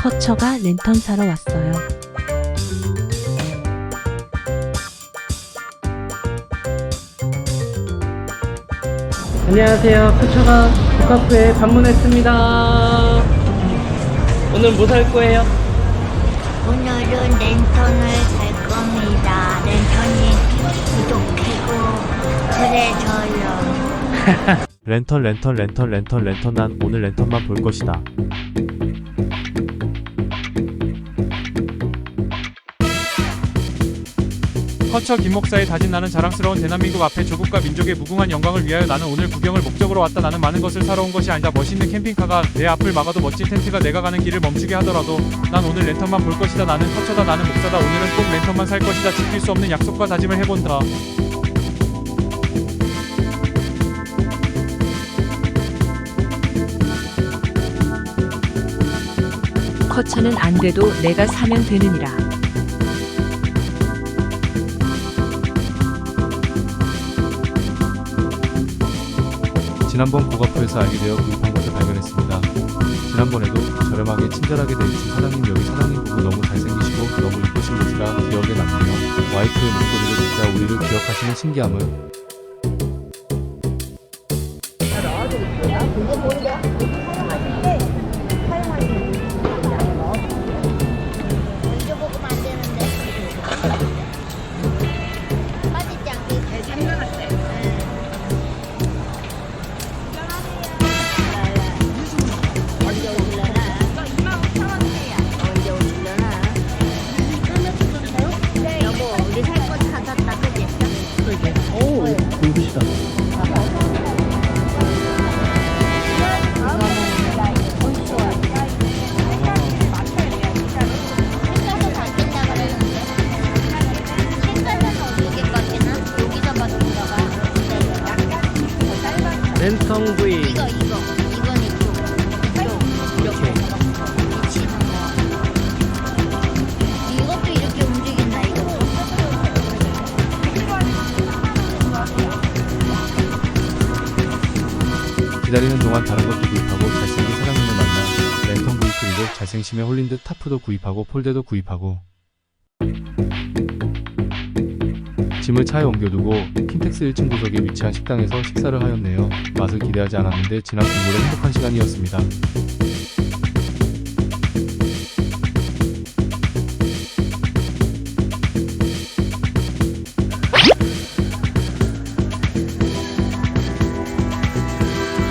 커처가 랜턴 사러 왔어요. 안녕하세요. 코처가 국카프에 방문했습니다. 오늘 뭐 살 거예요? 오늘은 랜턴을 살 겁니다. 랜턴이 부족해고 그래서요. 랜턴 랜턴 랜턴 랜턴 랜턴 난 오늘 랜턴만 볼 것이다. 커처 김 목사의 다진 나는 자랑스러운 대한민국 앞에 조국과 민족의 무궁한 영광을 위하여 나는 오늘 구경을 목적으로 왔다. 나는 많은 것을 사러 온 것이 아니다. 멋있는 캠핑카가 내 앞을 막아도 멋진 텐트가 내가 가는 길을 멈추게 하더라도 난 오늘 랜턴만 볼 것이다. 나는 커처다 나는 목사다. 오늘은 꼭 랜턴만 살 것이다. 지킬 수 없는 약속과 다짐을 해본다. 커처는 안 돼도 내가 사면 되느니라. 지난번 고가프에서 알게 되어 구입한 것을 발견했습니다. 지난번에도 저렴하게 친절하게 대해준 사장님 여기 사장님 부부 너무 잘생기시고 너무 이쁘신 곳이라 기억에 남네요. 와이프의 목소리도 진짜 우리를 기억하시는 신기함을 랜턴 구이. 이거, 이거. 이건 이쪽. 이쪽. 이렇게. 비치는 거. 이것도 이렇게 움직인다, 이거. 기다리는 동안 다른 것도 구입하고 잘생긴 사장님을 만나 랜턴 구입 그리고 잘생심에 홀린 듯 타프도 구입하고 폴대도 구입하고 짐을 차에 옮겨두고 킨텍스 1층 구석에 위치한 식당에서 식사를 하였네요. 맛을 기대하지 않았는데 지난 국물에 행복한 시간이었습니다.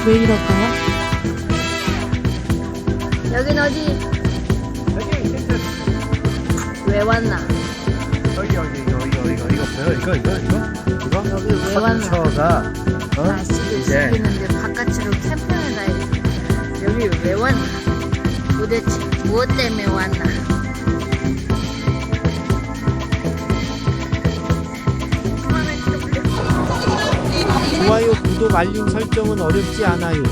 왜 이럴까요? 여긴 어디? 왜 왔나? 이거 이거 이거 이거 여기 왜 왔나? 커처가 어 날씨도 이제 시리는데 바깥으로 캠핑을 가야지. 여기 왜 왔나? 도대체 무엇 때문에 왔나? 좋아요 구독 알림 설정은 어렵지 않아요